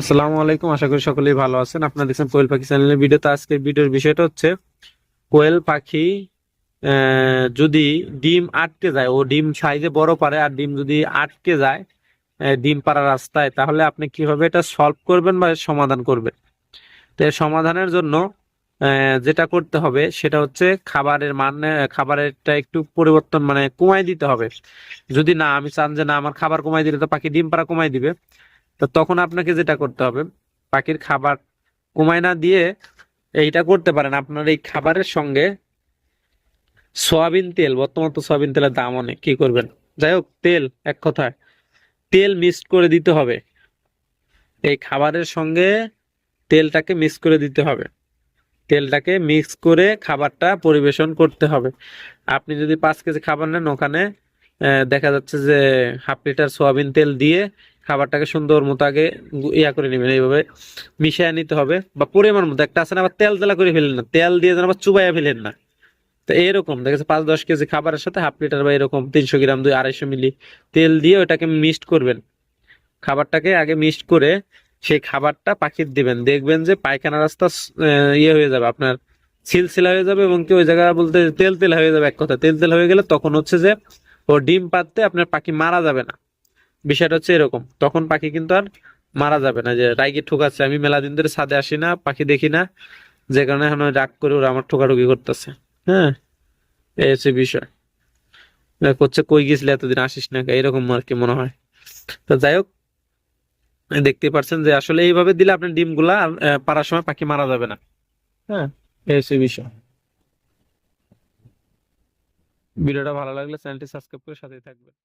আসসালামু আলাইকুম, আশা করি সকলেই ভালো আছেন। আপনারা দেখছেন কোয়েল পাখি চ্যানেলের ভিডিও তো আজকের ভিডিওর বিষয়টা হচ্ছে, কোয়েল পাখি যদি ডিম আটকে যায়, ও ডিম সাইজে বড় পারে আর ডিম যদি আটকে যায় ডিম পাড়া রাস্তায়, তাহলে আপনি কীভাবে এটা সলভ করবেন বা সমাধান করবেন? তো এর সমাধানের জন্য যেটা করতে হবে, সেটা হচ্ছে খাবারের মান, খাবারেরটা একটু পরিবর্তন মানে কমাই দিতে হবে। যদি না, আমি চান যে না, আমার খাবার কমাই দিলে তো পাখি ডিম পাড়া কমাই দিবে। তো তখন আপনাকে যেটা করতে হবে, পাখির খাবার কমায় না দিয়ে এইটা করতে পারেন। আপনার এই খাবারের সঙ্গে সয়াবিন তেল, বর্তমান তো সয়াবিন তেলের দাম অনেক, কি করবেন? যাই হোক, তেল এক কথায়, তেল মিক্সড করে দিতে হবে। এই খাবারের সঙ্গে তেলটাকে মিক্স করে দিতে হবে। তেলটাকে মিক্স করে খাবারটা পরিবেশন করতে হবে। আপনি যদি পাঁচ কেজি খাবার নেন, ওখানে দেখা যাচ্ছে যে হাফ লিটার সয়াবিন তেল দিয়ে খাবারটাকে সুন্দর মতো আগে ইয়া করে নেবেন, এইভাবে মিশিয়ে নিতে হবে বা পরিমাণ মতো। একটা আছে না, আবার তেল তেলা করে ফেলেন না। তেল দিয়ে যেন আবার চুবাইয়া ফেলেন না। তো এরকম দেখা যাচ্ছে পাঁচ দশ কেজি খাবারের সাথে হাফ লিটার বা এরকম তিনশো গ্রাম, দুই আড়াইশো মিলি তেল দিয়ে ওটাকে মিক্সড করবেন। খাবারটাকে আগে মিক্সড করে সেই খাবারটা পাখির দিবেন। দেখবেন যে পায়খানা রাস্তা ইয়ে হয়ে যাবে, আপনার সিলসিলা হয়ে যাবে এবং কি ওই জায়গা বলতে তেল তেল হয়ে যাবে এক কথা তেল তেল হয়ে গেলে তখন হচ্ছে যে ও ডিম পাততে আপনার পাখি মারা যাবে না। বিষয়টা হচ্ছে এরকম। তখন পাখি কিন্তু আর মারা যাবে না যে রাইগে ঠোকাচ্ছে আমি মেলা দিন ধরে ছাদে আসি না পাখি দেখি না। যে কারণে এখন রাগ করে ওরা আমার ঠোকাঠুকি করতেছে। হ্যাঁ এই হচ্ছে বিষয়। করছে কই গেছিলি এতদিন? আসিস না এরকম আর কি মনে হয়। তো যাই হোক দেখতে পাচ্ছেন যে আসলে এইভাবে দিলে আপনার ডিমগুলা আহ, পাড়ার সময় পাখি মারা যাবে না। হ্যাঁ এই বিষয়। ভিডিওটা ভালো লাগলে চ্যানেলটি সাবস্ক্রাইব করে সাথেই থাকবেন।